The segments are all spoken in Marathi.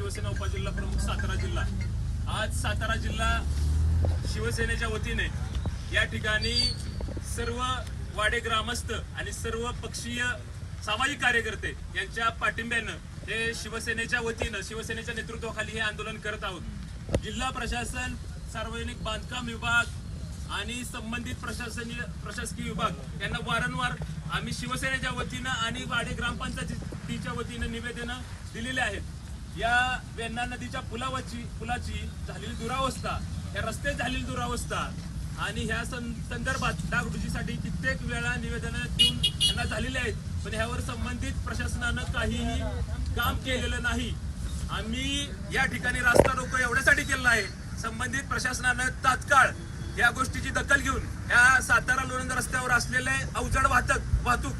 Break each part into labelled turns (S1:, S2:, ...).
S1: शिवसेना उपजिल्हा प्रमुख सातारा जिल्हा. आज सातारा जिल्हा शिवसेनेच्या वतीने या ठिकाणी सर्व वाडे ग्रामस्थ आणि सर्व पक्षीय सामाजिक कार्यकर्ते यांच्या पाठिंब्यानं हे शिवसेनेच्या वतीनं शिवसेनेच्या नेतृत्वाखाली हे आंदोलन करत आहोत. जिल्हा प्रशासन सार्वजनिक बांधकाम विभाग आणि संबंधित प्रशासनीय प्रशासकीय विभाग यांना वारंवार आम्ही शिवसेनेच्या वतीनं आणि वाडे ग्रामपंचायतीच्या वतीनं निवेदनं दिलेले आहेत. या वेण्णा नदीच्या पुलावाची पुलाची झालेली दुरावस्था या रस्ते झालेली दुरावस्था आणि ह्या सं- संदर्भात डागडुजीसाठी कित्येक वेळा निवेदनं देऊन त्यांना झालेली आहेत. पण ह्यावर संबंधित प्रशासनानं काहीही काम केलेलं नाही. आम्ही या ठिकाणी रास्ता रोको एवढ्यासाठी केलेला आहे. संबंधित प्रशासनानं तात्काळ या गोष्टीची दखल घेऊन या सातारा लोणंद रस्त्यावर असलेले अवजड वाहतक वाहतूक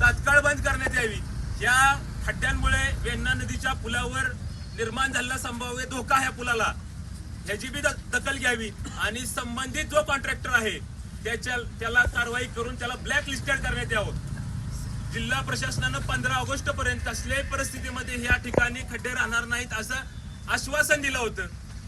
S1: तात्काळ बंद करण्यात यावी. या खड्ड्यांमुळे वेण्णा नदीच्या पुलावर निर्माण झालेला संभाव्य धोका ह्या पुलाला. ह्याची बी दखल घ्यावी आणि संबंधित जो कॉन्ट्रॅक्टर आहे त्याच्या त्याला कारवाई करून त्याला ब्लॅक लिस्टेड करण्यात यावं. जिल्हा प्रशासनानं पंधरा ऑगस्ट पर्यंत कसल्याही परिस्थितीमध्ये या ठिकाणी खड्डे राहणार नाहीत असं आश्वासन दिलं होतं.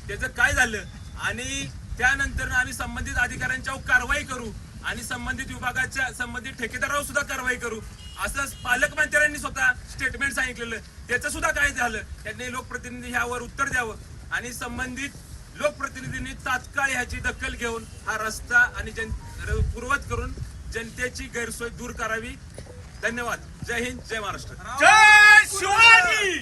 S1: त्याचं काय झालं? आणि त्यानंतर आम्ही संबंधित अधिकाऱ्यांच्यावर कारवाई करू. आणि संबंधित विभागाच्या संबंधित ठेकेदारावर सुद्धा कारवाई करू. असं पालकमंत्र्यांनी स्वतः स्टेटमेंट सांगितलेलं त्याचं सुद्धा काय झालं? त्यांनी लोकप्रतिनिधी ह्यावर उत्तर द्यावं. आणि संबंधित लोकप्रतिनिधींनी तात्काळ ह्याची दखल घेऊन हा रस्ता आणि जन पूर्वत करून जनतेची गैरसोय दूर करावी. धन्यवाद. जय हिंद जय महाराष्ट्र.
S2: जय शिवाजी!